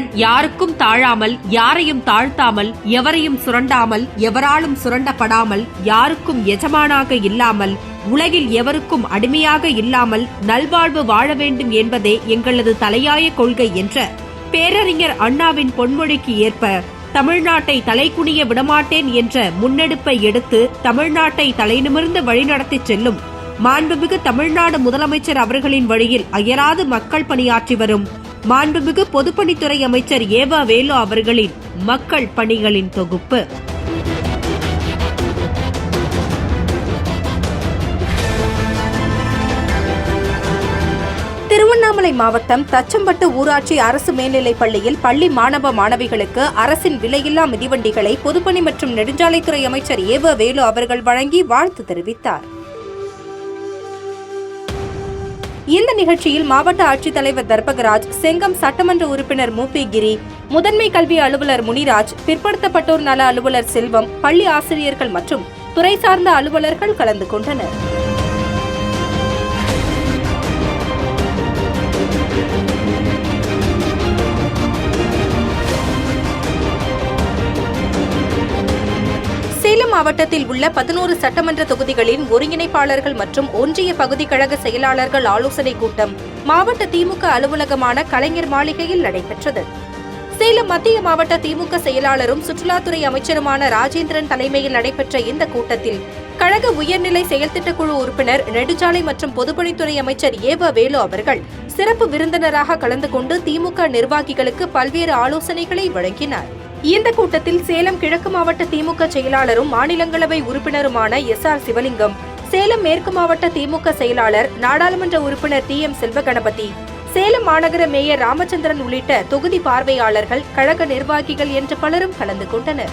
தமிழன் யாருக்கும் தாழாமல் யாரையும் தாழ்த்தாமல் எவரையும் சுரண்டாமல் எவராலும் சுரண்டப்படாமல் யாருக்கும் எஜமானாக இல்லாமல் உலகில் எவருக்கும் அடிமையாக இல்லாமல் நல்வாழ்வு வாழ வேண்டும் என்பதே எங்களது தலையாய கொள்கை என்ற பேரறிஞர் அண்ணாவின் பொன்மொழிக்கு ஏற்ப தமிழ்நாட்டை தலைக்குனிய விடமாட்டேன் என்ற முன்னெடுப்பை எடுத்து தமிழ்நாட்டை தலைநிமிர்ந்து வழிநடத்திச் செல்லும் மாண்புமிகு தமிழ்நாடு முதலமைச்சர் அவர்களின் வழியில் அயராது மக்கள் பணியாற்றி வரும் மாண்புமிகு பொதுப்பணித்துறை அமைச்சர் ஏவா வேலு அவர்களின் மக்கள் பணிகளின் தொகுப்பு. திருவண்ணாமலை மாவட்டம் தச்சம்பட்டு ஊராட்சி அரசு மேல்நிலைப் பள்ளியில் பள்ளி மாணவ மாணவிகளுக்கு அரசின் விலையில்லா மிதிவண்டிகளை பொதுப்பணி மற்றும் நெடுஞ்சாலைத்துறை அமைச்சர் ஏவ வேலு அவர்கள் வழங்கி வாழ்த்து தெரிவித்தார். இந்த நிகழ்ச்சியில் மாவட்ட ஆட்சித்தலைவர் தர்பகராஜ் செங்கம் சட்டமன்ற உறுப்பினர் மூபி கிரி முதன்மை கல்வி அலுவலர் முனிராஜ் பிற்படுத்தப்பட்டோர் நல அலுவலர் செல்வம் பள்ளி ஆசிரியர்கள் மற்றும் துறை சார்ந்த அலுவலர்கள் கலந்து கொண்டனர். மாவட்டத்தில் உள்ள பதினோரு சட்டமன்ற தொகுதிகளின் ஒருங்கிணைப்பாளர்கள் மற்றும் ஒன்றிய பகுதி கழக செயலாளர்கள் ஆலோசனைக் கூட்டம் மாவட்ட திமுக அலுவலகமான கலைஞர் மாளிகையில் நடைபெற்றது. சேலம் மத்திய மாவட்ட திமுக செயலாளரும் சுற்றுலாத்துறை அமைச்சருமான ராஜேந்திரன் தலைமையில் நடைபெற்ற இந்த கூட்டத்தில் கழக உயர்நிலை செயல்திட்டக்குழு உறுப்பினர் நெடுஞ்சாலை மற்றும் பொதுப்பணித்துறை அமைச்சர் ஏவ வேலு அவர்கள் சிறப்பு விருந்தினராக கலந்து கொண்டு திமுக நிர்வாகிகளுக்கு பல்வேறு ஆலோசனைகளை வழங்கினார். இந்த கூட்டத்தில் சேலம் கிழக்கு மாவட்ட திமுக செயலாளரும் மாநிலங்களவை உறுப்பினருமான எஸ் ஆர் சிவலிங்கம் சேலம் மேற்கு மாவட்ட திமுக செயலாளர் நாடாளுமன்ற உறுப்பினர் டி எம் செல்வகணபதி சேலம் மாநகர மேயர் ராமச்சந்திரன் உள்ளிட்ட தொகுதி பார்வையாளர்கள் கழக நிர்வாகிகள் என்று பலரும் கலந்து கொண்டனர்.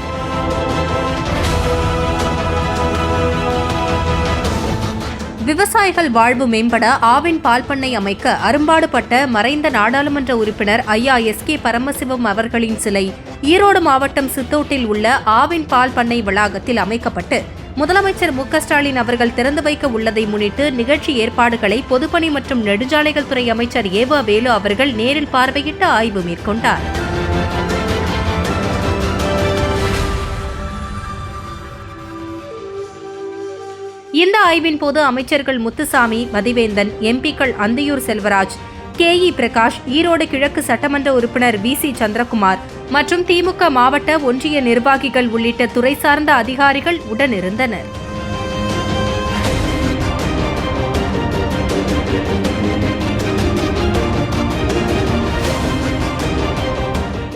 விவசாயிகள் வாழ்வு மேம்பட ஆவின் பால் பண்ணை அமைக்க அரும்பாடுபட்ட மறைந்த நாடாளுமன்ற உறுப்பினர் ஐயா எஸ் கே பரமசிவம் அவர்களின் சிலை ஈரோடு மாவட்டம் சித்தோட்டில் உள்ள ஆவின் பால் பண்ணை வளாகத்தில் அமைக்கப்பட்டு முதலமைச்சர் மு ஸ்டாலின் அவர்கள் திறந்து வைக்க உள்ளதை முன்னிட்டு நிகழ்ச்சி ஏற்பாடுகளை பொதுப்பணி மற்றும் நெடுஞ்சாலைகள் துறை அமைச்சர் ஏவா வேலு அவர்கள் நேரில் பார்வையிட்டு ஆய்வு மேற்கொண்டார். இந்த ஆய்வின் போது அமைச்சர்கள் முத்துசாமி மதிவேந்தன் எம்பிக்கள் அந்தியூர் செல்வராஜ் கே இ பிரகாஷ் ஈரோடு கிழக்கு சட்டமன்ற உறுப்பினர் வி சி சந்திரகுமார் மற்றும் திமுக மாவட்ட ஒன்றிய நிர்வாகிகள் உள்ளிட்ட துறை சார்ந்த அதிகாரிகள் உடனிருந்தனர்.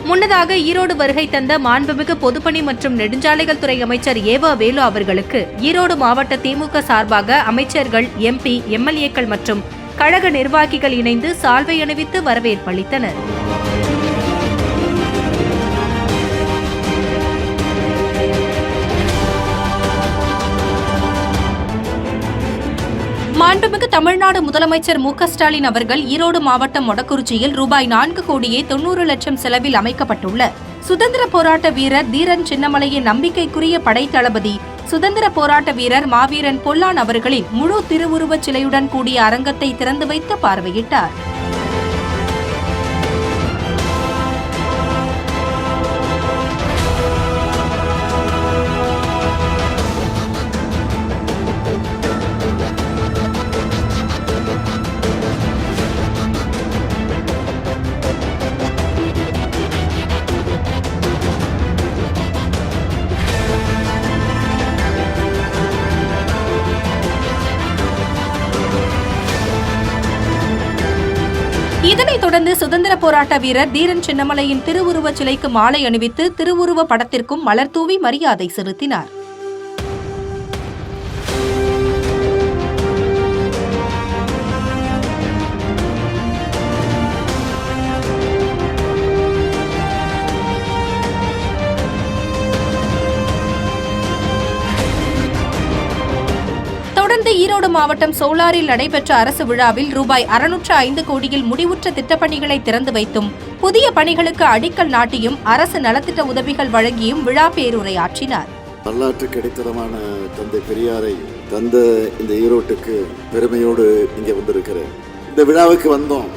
முன்னதாக ஈரோடு வருகை தந்த மாண்புமிகு பொதுப்பணி மற்றும் நெடுஞ்சாலைகள் துறை அமைச்சர் ஏவா வேலு அவர்களுக்கு ஈரோடு மாவட்ட திமுக சார்பாக அமைச்சர்கள் எம்பி எம்எல்ஏக்கள் மற்றும் கழக நிர்வாகிகள் இணைந்து சால்வை அணிவித்து வரவேற்பளித்தனர் மாண்புமிகு தமிழ்நாடு முதலமைச்சர் மு ஸ்டாலின் அவர்கள் ஈரோடு மாவட்டம் மொடக்குறிச்சியில் ரூபாய் நான்கு கோடியே தொன்னூறு லட்சம் செலவில் அமைக்கப்பட்டுள்ள சுதந்திர போராட்ட வீரர் தீரன் சின்னமலையின் நம்பிக்கைக்குரிய படை தளபதி சுதந்திர போராட்ட வீரர் மாவீரன் பொல்லான் அவர்களின் முழு திருவுருவச் சிலையுடன் கூடிய அரங்கத்தை திறந்து வைத்து பார்வையிட்டார். இதனைத் தொடர்ந்து சுதந்திர போராட்ட வீரர் தீரன் சின்னமலையின் திருவுருவச் சிலைக்கு மாலை அணிவித்து திருவுருவ படத்திற்கும் மலர் தூவி மரியாதை செலுத்தினார். விழுப்புரம் மாவட்டம் சோலாரில் நடைபெற்ற அரசு விழாவில் ரூபாய் அறுநூற்று ஐந்து கோடியில் முடிவுற்ற திட்டப்பணிகளை திறந்து வைத்தும் புதிய பணிகளுக்கு அடிக்கல் நாட்டியும் அரசு நலத்திட்ட உதவிகள் வழங்கியும் விழா பேருரையாற்றினார். வரலாற்று கிடைத்தரமான தந்தை பெரியாரை தந்த இந்த ஈரோட்டுக்கு பெருமையோடு இங்கே வந்திருக்கிறேன். இந்த விழாவுக்கு வந்தோம்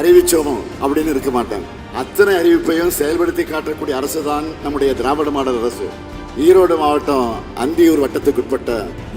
அறிவிச்சோமோ அப்படின்னு இருக்க மாட்டாங்க அத்தனை அறிவிப்பையும் செயல்படுத்தி காட்டக்கூடிய அரசு தான் நம்முடைய திராவிட மாடல் அரசு. ஈரோடு மாவட்டம் அந்தியூர் வட்டத்துக்குட்பட்ட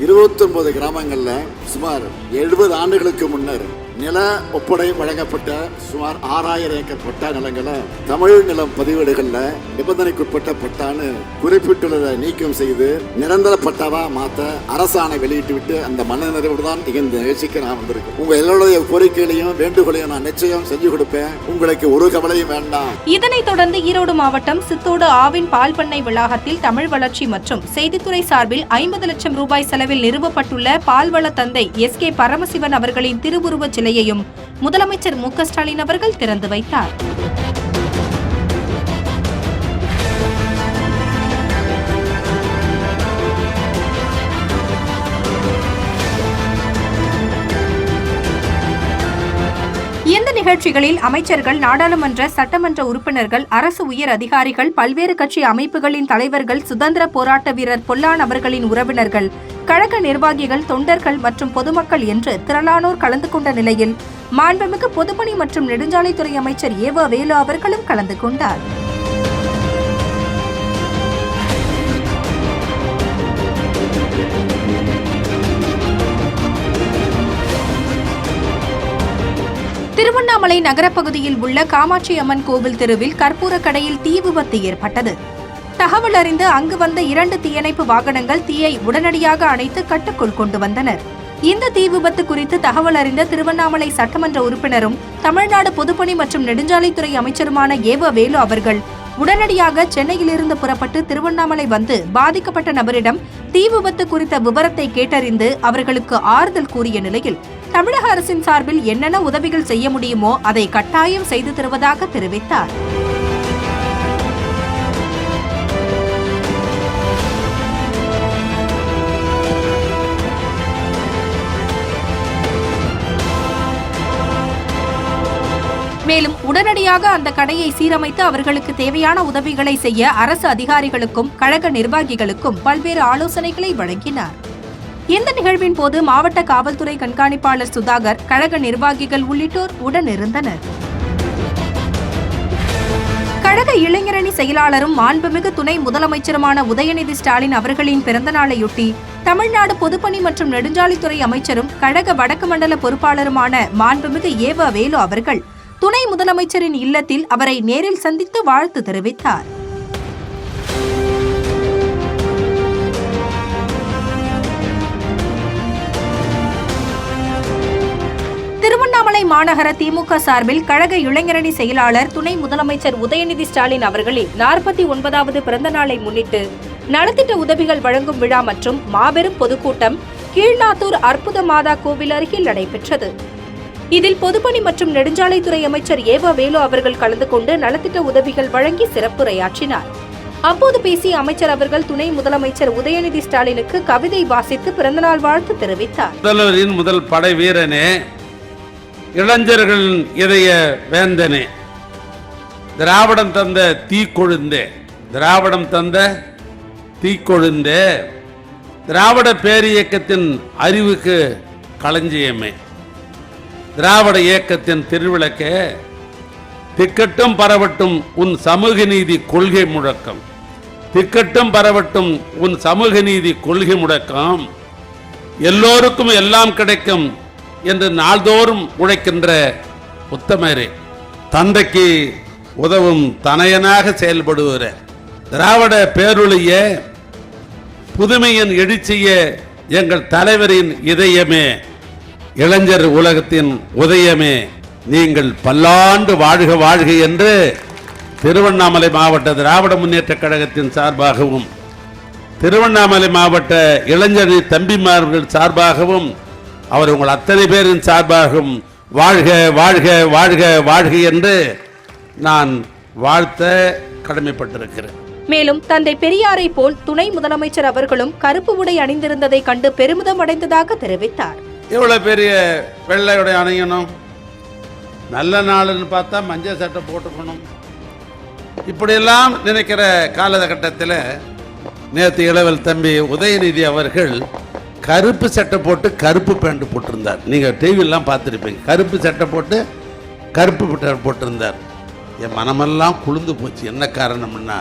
29 கிராமங்கள்ல சுமார் எழுபது ஆண்டுகளுக்கு முன்னர் நில ஒப்படை வழங்கப்பட்ட சுமார் ஆறாயிரம் ஏக்கர் பட்டா நிலங்களை தமிழ் நிலம் பதிவேடுகள்ல நிபந்தனைக்குட்பட்ட பட்டான்னு குறிப்பிட்டுள்ளதை நீக்கம் செய்து நிரந்தர பட்டாவா மாத்த அரசாணை வெளியிட்டு விட்டு அந்த மனநிறைவோடு தான் இந்த நிகழ்ச்சிக்கு நான் வந்திருக்கேன். உங்க எல்லோருடைய கோரிக்கைகளையும் வேண்டுகோளையும் நான் நிச்சயம் செஞ்சு கொடுப்பேன். உங்களுக்கு ஒரு கவலையும் வேண்டாம். இதனைத் தொடர்ந்து ஈரோடு மாவட்டம் சித்தோடு ஆவின் பால் பண்ணை வளாகத்தில் தமிழ் வளர்ச்சி மற்றும் செய்தித்துறை சார்பில் ஐம்பது லட்சம் ரூபாய் செலவில் நிறுவப்பட்டுள்ள பால்வள தந்தை எஸ் கே பரமசிவன் அவர்களின் திருவுருவச் சிலையையும் முதலமைச்சர் மு க ஸ்டாலின் அவர்கள் திறந்து வைத்தார். நிகழ்ச்சிகளில் அமைச்சர்கள் நாடாளுமன்ற சட்டமன்ற உறுப்பினர்கள் அரசு உயர் அதிகாரிகள் பல்வேறு கட்சி அமைப்புகளின் தலைவர்கள் சுதந்திர போராட்ட வீரர் பொல்லான் அவர்களின் உறவினர்கள் கழக நிர்வாகிகள் தொண்டர்கள் மற்றும் பொதுமக்கள் என்று திரளானோர் கலந்து கொண்ட நிலையில் மாண்புமிகு பொதுப்பணி மற்றும் நெடுஞ்சாலைத்துறை அமைச்சர் ஏவ வேலு அவர்களும் கலந்து கொண்டார். திருவண்ணாமலை நகரப்பகுதியில் உள்ள காமாட்சி அம்மன் கோவில் தெருவில் கற்பூர கடையில் தீ விபத்து ஏற்பட்டது. தகவல் அறிந்து அங்கு வந்த இரண்டு தீயணைப்பு வாகனங்கள் தீயை உடனடியாக அணைத்து கட்டுக்குள் கொண்டு வந்தனர். இந்த தீ விபத்து குறித்து தகவல் அறிந்த திருவண்ணாமலை சட்டமன்ற உறுப்பினரும் தமிழ்நாடு பொதுப்பணி மற்றும் நெடுஞ்சாலைத்துறை அமைச்சருமான ஏவ வேலு அவர்கள் உடனடியாக சென்னையிலிருந்து புறப்பட்டு திருவண்ணாமலை வந்து பாதிக்கப்பட்ட நபரிடம் தீ விபத்து குறித்த விவரத்தை கேட்டறிந்து அவர்களுக்கு ஆறுதல் கூறிய நிலையில் தமிழக அரசின் சார்பில் என்னென்ன உதவிகள் செய்ய முடியுமோ அதை கட்டாயம் செய்து தருவதாக தெரிவித்தார். மேலும் உடனடியாக அந்த கடையை சீரமைத்து அவர்களுக்கு தேவையான உதவிகளை செய்ய அரசு அதிகாரிகளுக்கும் கழக நிர்வாகிகளுக்கும் பல்வேறு ஆலோசனைகளை வழங்கினார். இந்த நிகழ்வின் போது மாவட்ட காவல்துறை கண்காணிப்பாளர் சுதாகர் கழக நிர்வாகிகள் உள்ளிட்டோர் உடனிருந்தனர். கழக இளைஞரணி செயலாளரும் மாண்புமிகு துணை முதலமைச்சருமான உதயநிதி ஸ்டாலின் அவர்களின் பிறந்தநாளையொட்டி தமிழ்நாடு பொதுப்பணி மற்றும் நெடுஞ்சாலைத்துறை அமைச்சரும் கழக வடக்கு மண்டல பொறுப்பாளருமான மாண்புமிகு ஏவ வேலு அவர்கள் துணை முதலமைச்சரின் இல்லத்தில் அவரை நேரில் சந்தித்து வாழ்த்து தெரிவித்தார். திருவண்ணாமலை மாநகர திமுக சார்பில் கழக இளைஞரணி செயலாளர் துணை முதலமைச்சர் உதயநிதி ஸ்டாலின் அவர்களின் நாற்பத்தி ஒன்பதாவது பிறந்த நாளை முன்னிட்டு நலத்திட்ட உதவிகள் வழங்கும் விழா மற்றும் மாபெரும் பொதுக்கூட்டம் கீழ்நாத்தூர் அற்புத மாதா கோவில் அருகில் நடைபெற்றது. இதில் பொதுப்பணி மற்றும் நெடுஞ்சாலைத்துறை அமைச்சர் ஏவா வேலு அவர்கள் கலந்து கொண்டு நலத்திட்ட உதவிகள் வழங்கி சிறப்புரையாற்றினார். அப்போது பேசிய அமைச்சர் அவர்கள் துணை முதலமைச்சர் உதயநிதி ஸ்டாலினுக்கு கவிதை வாசித்து பிறந்தநாள் வாழ்த்து தெரிவித்தார். முதல்வரின் முதல் படை வீரனே இளைஞர்களின் இதய வேந்தனே. திராவிடம் தந்த தீக்கொழுந்தே திராவிடம் தந்த தீக்கொழுந்தே திராவிட பேரியக்கத்தின் அறிவுக்கு களஞ்சியமே. திராவிட இயக்கத்தின் திருவிளக்கே திக்கட்டும் பரவட்டும் உன் சமூக நீதி கொள்கை முழக்கம். திக்கட்டும் பரவட்டும் உன் சமூக நீதி கொள்கை முழக்கம். எல்லோருக்கும் எல்லாம் கிடைக்கும் என்று நாள்தோறும் உழைக்கின்ற உத்தமரே தந்தைக்கு உதவும் தனையனாக செயல்படுகிற திராவிட பேரொழிய புதுமையின் எழுச்சிய எங்கள் தலைவரின் இதயமே. இளைஞர் உலகத்தின் உதயமே நீங்கள் பல்லாண்டு வாழ்க வாழ்க என்று திருவண்ணாமலை மாவட்ட திராவிட முன்னேற்றக் கழகத்தின் சார்பாகவும் திருவண்ணாமலை மாவட்ட இளைஞர் தம்பிமார்கள் சார்பாகவும் அவர் உங்கள் அத்தனை பேரின் சார்பாகவும் வாழ்க வாழ்க வாழ்க வாழ்க என்று நான் வாழ்த்த கடமைப்பட்டிருக்கிறேன். மேலும் தந்தை பெரியாரை போல் துணை முதலமைச்சர் அவர்களும் கருப்பு உடை அணிந்திருந்ததை கண்டு பெருமிதம் அடைந்ததாக தெரிவித்தார். எவ்வளோ பெரிய வெள்ளையுடைய அணியணும். நல்ல நாளுன்னு பார்த்தா மஞ்சள் சட்டை போட்டுக்கணும். இப்படியெல்லாம் நினைக்கிற காலகட்டத்தில் நேற்று இளவல் தம்பி உதயநிதி அவர்கள் கருப்பு சட்டை போட்டு கருப்பு பேண்ட் போட்டிருந்தார். நீங்கள் டிவிலாம் பார்த்துருப்பீங்க. கருப்பு சட்டை போட்டு கருப்பு பேண்ட் போட்டிருந்தார். என் மனமெல்லாம் குளிர்ந்து போச்சு. என்ன காரணம்னா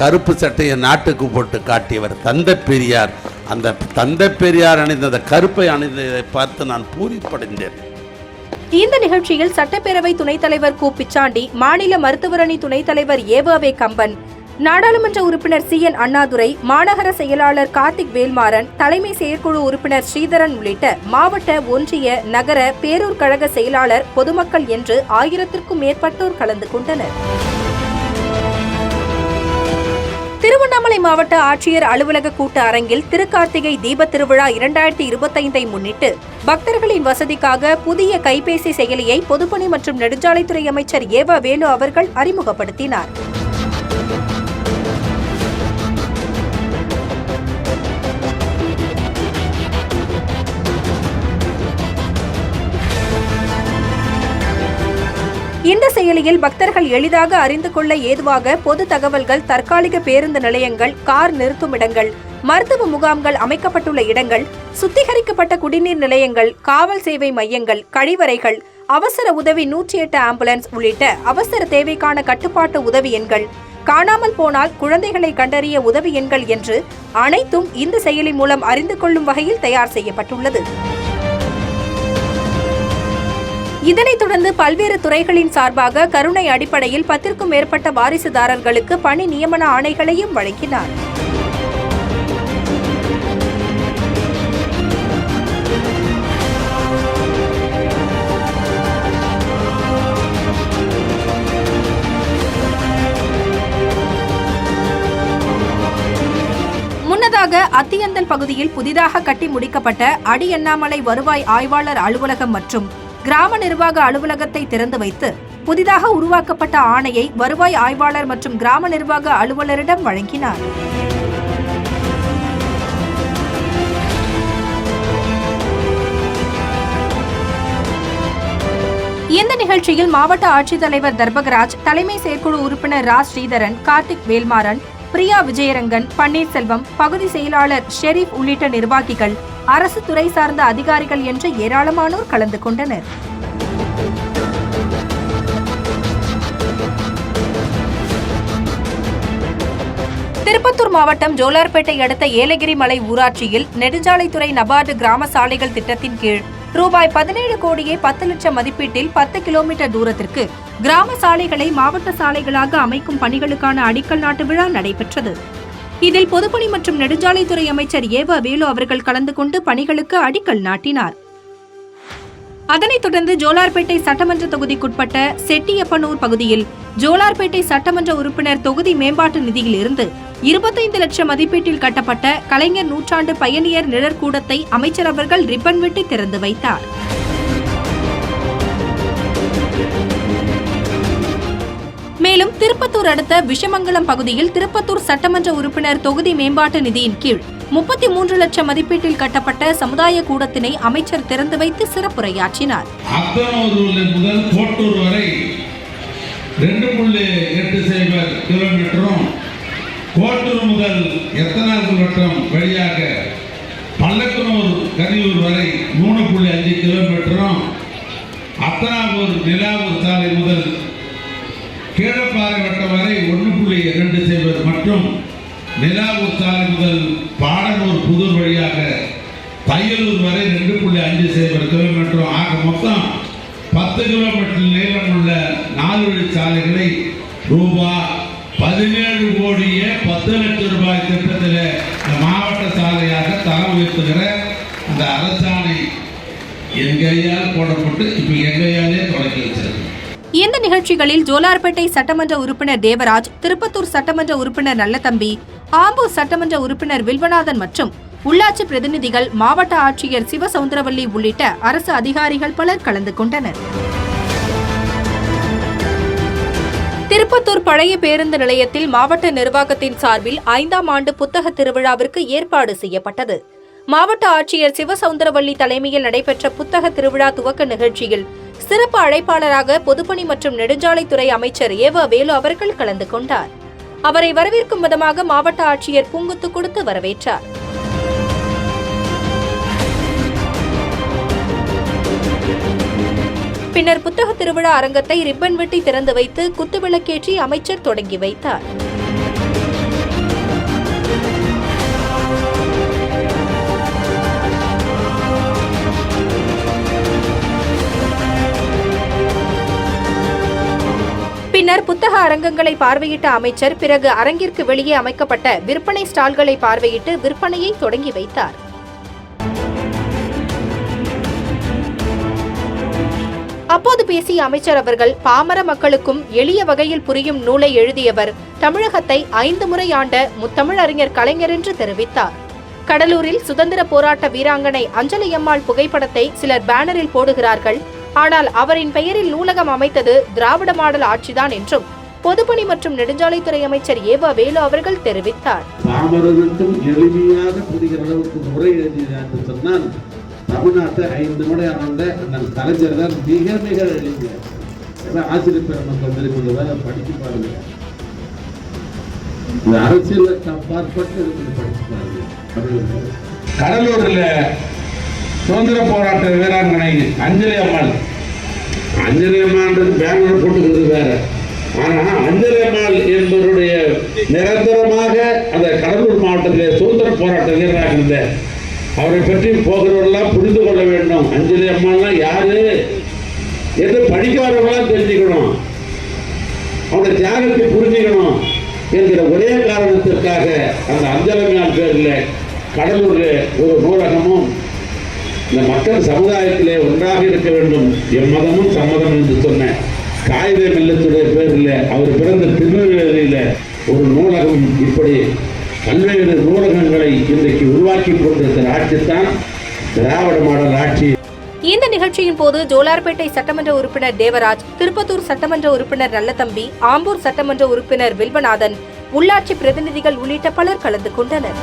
கருப்பு சட்டையை நாட்டுக்கு போட்டு காட்டியவர் தந்தை பெரியார். அந்த தந்தை பெரியார் அணிந்த அந்த கருப்பை அணிந்ததை பார்த்து நான் பூரிப்படைந்தேன். இந்த நிகழ்ச்சியில் சட்டப்பேரவை துணைத் தலைவர் கு. பிச்சாண்டி மாநில மருத்துவரணி துணைத் தலைவர் ஏவாவே கம்பன் நாடாளுமன்ற உறுப்பினர் சி. என். அண்ணாதுரை மாநகர செயலாளர் கார்த்திக் வேல்மாறன் தலைமை செயற்குழு உறுப்பினர் ஸ்ரீதரன் உள்ளிட்ட மாவட்ட ஒன்றிய நகர பேரூர் கழக செயலாளர் பொதுமக்கள் என்று ஆயிரத்திற்கும் மேற்பட்டோர் கலந்து கொண்டனர். திருவண்ணாமலை மாவட்ட ஆட்சியர் அலுவலக கூட்ட அரங்கில் திருக்கார்த்திகை தீபத் திருவிழா இரண்டாயிரத்தி இருபத்தைந்தை முன்னிட்டு பக்தர்களின் வசதிக்காக புதிய கைபேசி செயலியை பொதுப்பணி மற்றும் நெடுஞ்சாலைத்துறை அமைச்சர் ஏவ வேலு அவர்கள் அறிமுகப்படுத்தினார். இந்த செயலியில் பக்தர்கள் எளிதாக அறிந்து கொள்ள ஏதுவாக பொது தகவல்கள் தற்காலிக பேருந்து நிலையங்கள் கார் நிறுத்துமிடங்கள் மருத்துவ முகாம்கள் அமைக்கப்பட்டுள்ள இடங்கள் சுத்திகரிக்கப்பட்ட குடிநீர் நிலையங்கள் காவல் சேவை மையங்கள் கழிவறைகள் அவசர உதவி நூற்றி எட்டு ஆம்புலன்ஸ் உள்ளிட்ட அவசர தேவைக்கான கட்டுப்பாட்டு உதவி எண்கள். காணாமல் போனால் குழந்தைகளை கண்டறிய உதவி எண்கள் என்று அனைத்தும் இந்த செயலி மூலம் அறிந்து கொள்ளும் வகையில் தயார் செய்யப்பட்டுள்ளது. இதனைத் தொடர்ந்து பல்வேறு துறைகளின் சார்பாக கருணை அடிப்படையில் பத்திற்கும் மேற்பட்ட வாரிசுதாரர்களுக்கு பணி நியமன ஆணைகளையும் வழங்கினார். முன்னதாக அத்தியந்தல் பகுதியில் புதிதாக கட்டி முடிக்கப்பட்ட அடியண்ணாமலை வருவாய் ஆய்வாளர் அலுவலகம் மற்றும் கிராம நிர்வாக அலுவலகத்தை திறந்து வைத்து புதிதாக உருவாக்கப்பட்ட ஆணையை வருவாய் ஆய்வாளர் மற்றும் கிராம நிர்வாக அலுவலரிடம் வழங்கினார். இந்த நிகழ்ச்சியில் மாவட்ட ஆட்சித்தலைவர் தர்பகராஜ் தலைமை செயற்குழு உறுப்பினர் ரா. ஸ்ரீதரன் கார்த்திக் வேல்மாறன் பிரியா விஜயரங்கன் பன்னீர்செல்வம் பகுதி செயலாளர் ஷெரீப் உள்ளிட்ட நிர்வாகிகள் அரசு துறை சார்ந்த அதிகாரிகள் என்று ஏராளமானோர் கலந்து கொண்டனர். திருப்பத்தூர் மாவட்டம் ஜோலார்பேட்டை அடுத்த ஏலகிரி மலை ஊராட்சியில் நெடுஞ்சாலைத்துறை நபார்டு கிராம சாலைகள் திட்டத்தின் கீழ் ரூபாய் பதினேழு கோடியே பத்து லட்சம் மதிப்பீட்டில் பத்து கிலோமீட்டர் தூரத்திற்கு கிராம சாலைகளை மாவட்ட சாலைகளாக அமைக்கும் பணிகளுக்கான அடிக்கல் நாட்டு விழா நடைபெற்றது. இதில் பொதுப்பணி மற்றும் நெடுஞ்சாலைத்துறை அமைச்சர் ஏவ வேலு அவர்கள் கலந்து கொண்டு பணிகளுக்கு அடிக்கல் நாட்டினார். அதனைத் தொடர்ந்து ஜோலார்பேட்டை சட்டமன்ற தொகுதிக்குட்பட்ட செட்டியப்பனூர் பகுதியில் ஜோலார்பேட்டை சட்டமன்ற உறுப்பினர் தொகுதி மேம்பாட்டு நிதியிலிருந்து இருபத்தைந்து லட்சம் மதிப்பீட்டில் கட்டப்பட்ட கலைஞர் நூற்றாண்டு பயணியர் நிழற்கூடத்தை அமைச்சர் அவர்கள் ரிப்பன் வெட்டி திறந்து வைத்தார். மேலும் திருப்பத்தூர் அடுத்த விஷமங்கலம் பகுதியில் திருப்பத்தூர் சட்டமன்ற உறுப்பினர் தொகுதி மேம்பாட்டு நிதியின் கீழ் முப்பத்தி மூன்று லட்சம் மதிப்பீட்டில் கட்டப்பட்ட சமுதாய கூடத்தினை அமைச்சர் திறந்து வைத்து சிறப்புரையாற்றினார். முதல் கோட்டூர் வரை ரெண்டு புள்ளி எட்டு சைபர் கிலோமீட்டரும் கோட்டூர் முதல் எத்தனாவது வட்டம் வழியாக பல்லக்கனூர் கரியூர் வரை மூணு புள்ளி அஞ்சு கிலோமீட்டரும் அத்தனாவூர் நிலாவூர் சாலை முதல் கீழப்பாறை வட்டம் வரை ஒன்று புள்ளி இரண்டு சைபர் மற்றும் நிலாவூர் சாலை முதல் பாடனூர் புதூர் வழியாக தையலூர் வரை ரெண்டு புள்ளி அஞ்சு சைபர் கிலோமீட்டரும். ஆக மொத்தம் பத்து கிலோமீட்டர் நீளம் உள்ள நாலு வழி சாலைகளை ரூபா பதினேழு கோடியே பத்து லட்சம் ரூபாய் திட்டத்தில் இந்த மாவட்ட சாலையாக தரம் உயர்த்துகிற அந்த அரசாணை எங்கையால் போடப்பட்டு இப்போ எங்கையாலே தொடங்கி வச்சிருக்கு. இந்த நிகழ்ச்சிகளில் ஜோலார்பேட்டை சட்டமன்ற உறுப்பினர் தேவராஜ் திருப்பத்தூர் சட்டமன்ற உறுப்பினர் நல்லதம்பி ஆம்பூர் சட்டமன்ற உறுப்பினர் வில்வநாதன் மற்றும் உள்ளாட்சி பிரதிநிதிகள் மாவட்ட ஆட்சியர் சிவசவுந்தரவல்லி உள்ளிட்ட அரசு அதிகாரிகள் பலர் கலந்து கொண்டனர். திருப்பத்தூர் பழைய பேருந்து நிலையத்தில் மாவட்ட நிர்வாகத்தின் சார்பில் ஐந்தாம் ஆண்டு புத்தக திருவிழாவிற்கு ஏற்பாடு செய்யப்பட்டது. மாவட்ட ஆட்சியர் சிவசவுந்தரவள்ளி தலைமையில் நடைபெற்ற புத்தக திருவிழா துவக்க நிகழ்ச்சியில் சிறப்பு அழைப்பாளராக பொதுப்பணி மற்றும் நெடுஞ்சாலைத்துறை அமைச்சர் ஏவ வேலு அவர்கள் கலந்து கொண்டார். அவரை வரவேற்கும் விதமாக மாவட்ட ஆட்சியர் பூங்குத்து கொடுத்து வரவேற்றார். பின்னர் புத்தக திருவிழா அரங்கத்தை ரிப்பன் வெட்டி திறந்து வைத்து குத்துவிளக்கேற்றி அமைச்சர் தொடங்கி வைத்தார். பின்னர் புத்தக அரங்கங்களை பார்வையிட்ட அமைச்சர் பிறகு அரங்கிற்கு வெளியே அமைக்கப்பட்ட விற்பனை ஸ்டால்களை பார்வையிட்டு விற்பனையை தொடங்கி வைத்தார். அப்போது பேசிய அமைச்சர் அவர்கள் பாமர மக்களுக்கும் எளிய வகையில் புரியும் நூலை எழுதியவர் தமிழகத்தை ஐந்து முறை ஆண்ட முத்தமிழறிஞர் கலைஞர் என்று தெரிவித்தார். கடலூரில் சுதந்திர போராட்ட வீராங்கனை அஞ்சலி அம்மாள் புகைப்படத்தை சிலர் பேனரில் போடுகிறார்கள். ஆனால் அவரின் பெயரில் நூலகம் அமைத்தது திராவிட மாடல் ஆட்சிதான் என்றும் பொதுப்பணி மற்றும் நெடுஞ்சாலைத்துறை அமைச்சர் ஏவா வேலு அவர்கள் தெரிவித்தார். தமிழ்நாட்டை ஐந்து முறை ஆண்ட நம் கலைஞர் தான் மிக மிக எளிமையாக ஏன்னா ஆசிரியர் பெருமக்கள் வந்திருக்கிறது படிச்சு பாருங்க. இது அரசியலுக்கு அப்பாற்பட்டு இருக்குது படிச்சு பாருங்க. தமிழர்கள். கடலூர்ல சுதந்திர போராட்ட வீராங்கனை அஞ்சலி அம்மாள். அஞ்சலி அம்மான்றது பெங்களூர் போட்டுக்கிறது வேற ஆனா அஞ்சலி அம்மாள் என்பவருடைய நிரந்தரமாக அந்த கடலூர் மாவட்டத்திலே சுதந்திர போராட்ட வீரராக இருந்த அவரை பற்றி போகிறவர்களாம் புரிந்து கொள்ள வேண்டும். அஞ்சலி அம்மாலாம் யாரு? என்று படிக்காதவர்களாம் தெரிஞ்சுக்கணும். அவங்க தியாகத்தை புரிஞ்சுக்கணும் என்கிற ஒரே காரணத்திற்காக அந்த அஞ்சலமையான் பேரில் கடலூரில் ஒரு நூலகமும் இந்த மக்கள் சமுதாயத்திலே ஒன்றாக இருக்க வேண்டும். எம்மதமும் சம்மதம் என்று சொன்ன காயிதே மில்லத்துடைய பேரில் அவர் பிறந்த திருநெல்வேலியில் ஒரு நூலகம் இப்படி பல்வேறு நூலகங்களை இன்றைக்கு உருவாக்கி கொண்டிருக்கிற ஆட்சித்தான் திராவிட மாடல் ஆட்சி. இந்த நிகழ்ச்சியின் போது ஜோலார்பேட்டை சட்டமன்ற உறுப்பினர் தேவராஜ் திருப்பத்தூர் சட்டமன்ற உறுப்பினர் நல்லதம்பி ஆம்பூர் சட்டமன்ற உறுப்பினர் வில்வநாதன் உள்ளாட்சி பிரதிநிதிகள் உள்ளிட்ட பலர் கலந்து கொண்டனர்.